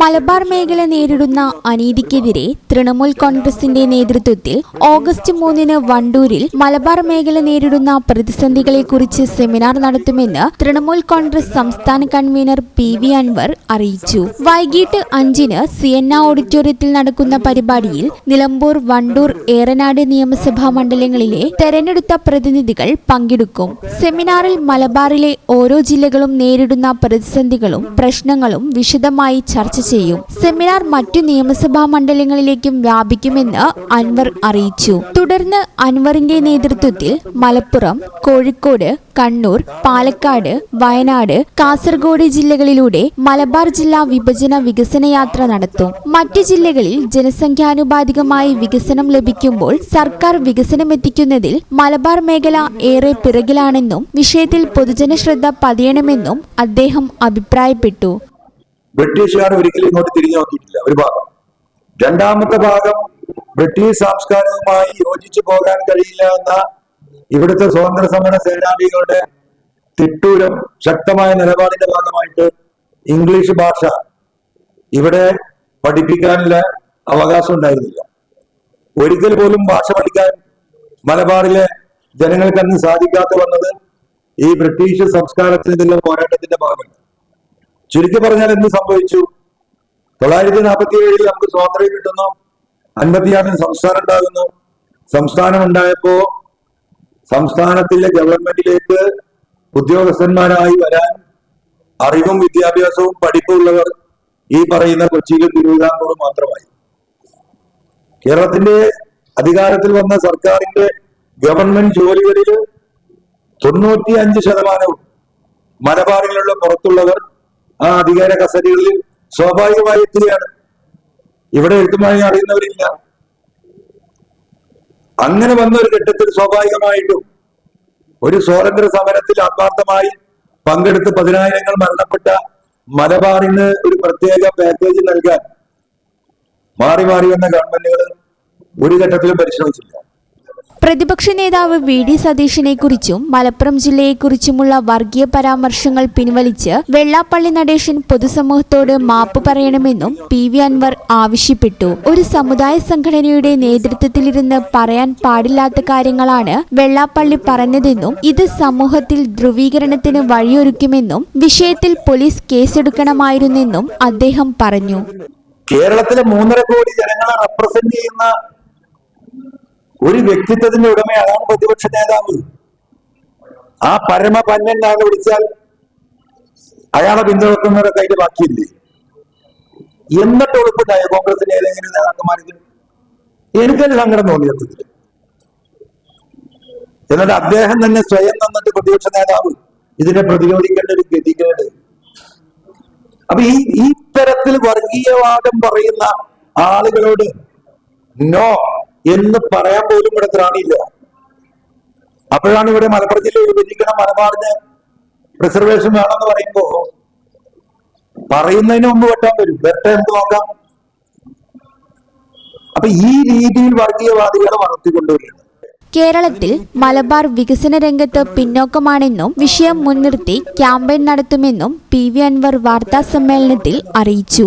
മലബാർ മേഖല നേരിടുന്ന അനീതിക്കെതിരെ തൃണമൂൽ കോൺഗ്രസിന്റെ നേതൃത്വത്തിൽ ഓഗസ്റ്റ് മൂന്നിന് വണ്ടൂരിൽ മലബാർ മേഖല നേരിടുന്ന പ്രതിസന്ധികളെക്കുറിച്ച് സെമിനാർ നടത്തുമെന്ന് തൃണമൂൽ കോൺഗ്രസ് സംസ്ഥാന കൺവീനർ പി വി അൻവർ അറിയിച്ചു. വൈകിട്ട് അഞ്ചിന് സിയന്ന ഓഡിറ്റോറിയത്തിൽ നടക്കുന്ന പരിപാടിയിൽ നിലമ്പൂർ വണ്ടൂർ ഏറനാട് നിയമസഭാ മണ്ഡലങ്ങളിലെ തെരഞ്ഞെടുത്ത പ്രതിനിധികൾ പങ്കെടുക്കും. സെമിനാറിൽ മലബാറിലെ ഓരോ ജില്ലകളും നേരിടുന്ന പ്രതിസന്ധികളും പ്രശ്നങ്ങളും വിശദമായി ചർച്ച ചെയ്യും. സെമിനാർ മറ്റു നിയമസഭാ മണ്ഡലങ്ങളിലേക്കും വ്യാപിക്കുമെന്ന് അൻവർ അറിയിച്ചു. തുടർന്ന് അൻവറിന്റെ നേതൃത്വത്തിൽ മലപ്പുറം കോഴിക്കോട് കണ്ണൂർ പാലക്കാട് വയനാട് കാസർഗോഡ് ജില്ലകളിലൂടെ മലബാർ ജില്ലാ വിഭജന വികസന യാത്ര നടത്തും. മറ്റ് ജില്ലകളിൽ ജനസംഖ്യാനുപാതികമായി വികസനം ലഭിക്കുമ്പോൾ സർക്കാർ വികസനമെത്തിക്കുന്നതിൽ മലബാർ മേഖല ഏറെ പിറകിലാണെന്നും വിഷയത്തിൽ പൊതുജന ശ്രദ്ധ പതിയണമെന്നും അദ്ദേഹം അഭിപ്രായപ്പെട്ടു. ബ്രിട്ടീഷുകാർ ഒരിക്കലും ഇങ്ങോട്ട് തിരിഞ്ഞു നോക്കിയിട്ടില്ല. ഒരു ഭാഗം. രണ്ടാമത്തെ ഭാഗം ബ്രിട്ടീഷ് സംസ്കാരവുമായി യോജിച്ചു പോകാൻ കഴിയില്ല എന്ന ഇവിടുത്തെ സ്വാതന്ത്ര്യ സമര സേനാനികളുടെ തിട്ടൂരം ശക്തമായ നിലപാടിന്റെ ഭാഗമായിട്ട് ഇംഗ്ലീഷ് ഭാഷ ഇവിടെ പഠിപ്പിക്കാനുള്ള അവകാശം ഉണ്ടായിരുന്നില്ല. ഒരിക്കൽ പോലും ഭാഷ പഠിക്കാൻ മലബാറിലെ ജനങ്ങൾക്ക് അന്ന് സാധിക്കാത്ത വന്നത് ഈ ബ്രിട്ടീഷ് സംസ്കാരത്തിനെതിരെ പോരാട്ടത്തിന്റെ ഭാഗമാണ്. ചുരുക്കി പറഞ്ഞാൽ എന്ത് സംഭവിച്ചു? തൊള്ളായിരത്തി നാൽപ്പത്തി ഏഴിൽ നമുക്ക് സ്വാതന്ത്ര്യം കിട്ടുന്നു. അൻപത്തിയാറിന് സംസ്ഥാനം ഉണ്ടാകുന്നു. സംസ്ഥാനം ഉണ്ടായപ്പോ സംസ്ഥാനത്തിലെ ഗവൺമെന്റിലേക്ക് ഉദ്യോഗസ്ഥന്മാരായി വരാൻ അറിവും വിദ്യാഭ്യാസവും പഠിപ്പുള്ളവർ ഈ പറയുന്ന കൊച്ചിയിലും തിരുവിതാംകൂറും മാത്രമായി. കേരളത്തിന്റെ അധികാരത്തിൽ വന്ന സർക്കാരിന്റെ ഗവൺമെന്റ് ജോലികളിൽ തൊണ്ണൂറ്റി അഞ്ച് ശതമാനവും മലബാറിലുള്ള പുറത്തുള്ളവർ ആ അധികാര കസേരകളിൽ സ്വാഭാവികമായി എത്തുകയാണ്. ഇവിടെ എഴുത്തുമായി അറിയുന്നവരില്ല. അങ്ങനെ വന്ന ഒരു ഘട്ടത്തിൽ സ്വാഭാവികമായിട്ടും ഒരു സ്വാതന്ത്ര്യ സമരത്തിൽ ആത്മാർത്ഥമായി പങ്കെടുത്ത് പതിനായിരങ്ങൾ മരണപ്പെട്ട മലബാറിന് ഒരു പ്രത്യേക പാക്കേജ് നൽകാൻ മാറി മാറി വന്ന ഗവൺമെന്റുകൾ ഒരു ഘട്ടത്തിലും പരിശ്രമിച്ചില്ല. പ്രതിപക്ഷ നേതാവ് വി ഡി സതീശനെക്കുറിച്ചും മലപ്പുറം ജില്ലയെക്കുറിച്ചുമുള്ള വർഗീയ പരാമർശങ്ങൾ പിൻവലിച്ച് വെള്ളാപ്പള്ളി നടേശൻ പൊതുസമൂഹത്തോട് മാപ്പ് പറയണമെന്നും പി വി അൻവർ ആവശ്യപ്പെട്ടു. ഒരു സമുദായ സംഘടനയുടെ നേതൃത്വത്തിലിരുന്ന് പറയാൻ പാടില്ലാത്ത കാര്യങ്ങളാണ് വെള്ളാപ്പള്ളി പറഞ്ഞതെന്നും ഇത് സമൂഹത്തിൽ ധ്രുവീകരണത്തിന് വഴിയൊരുക്കുമെന്നും വിഷയത്തിൽ പോലീസ് കേസെടുക്കണമായിരുന്നെന്നും അദ്ദേഹം പറഞ്ഞു. കേരളത്തിലെ മൂന്നര കോടി ജനങ്ങളെ റെപ്രസെന്റ് ചെയ്യുന്ന ഒരു വ്യക്തിത്വത്തിന്റെ ഉടമയാണ് പ്രതിപക്ഷ നേതാവ്. ആ പരമപന്നൻ എന്ന് വിളിച്ചാൽ അയാളെ പിന്തുണക്കുന്നവരെ കയ്യിൽ ബാക്കിയില്ലേ? എന്നിട്ട് ഉൾപ്പെട്ടായ കോൺഗ്രസിന്റെ ഏതെങ്കിലും നേതാക്കന്മാർക്ക് എനിക്കൊരു സങ്കടം തോന്നിയെത്തില്ല എന്നിട്ട് അദ്ദേഹം തന്നെ സ്വയം തന്നിട്ട് പ്രതിപക്ഷ നേതാവ് ഇതിനെ പ്രതിരോധിക്കേണ്ട ഒരു ഗതികേട്. അപ്പൊ ഈ ഈ തരത്തിൽ വർഗീയവാദം പറയുന്ന ആളുകളോട് നോ എന്ന് പറയാൻ പോലും ഇവിടെ ത്രാണിയില്ല. അപ്പോഴാണ് ഇവിടെ മലപ്പുറം ജില്ല വിഭജിക്കണം മലബാറിന് റിസർവേഷൻ വേണമെന്ന് പറയുമ്പോ പറയുന്നതിന് ഒന്ന് വെട്ടാൻ വരും. വെട്ട നമുക്ക് നോക്കാം? അപ്പൊ ഈ രീതിയിൽ വർഗീയവാദികളെ വളർത്തിക്കൊണ്ടുവരികയാണ്. കേരളത്തിൽ മലബാർ വികസന രംഗത്ത് പിന്നോക്കമാണെന്നും വിഷയം മുൻനിർത്തി ക്യാമ്പയിൻ നടത്തുമെന്നും പി വി അൻവർ വാർത്താ സമ്മേളനത്തിൽ അറിയിച്ചു.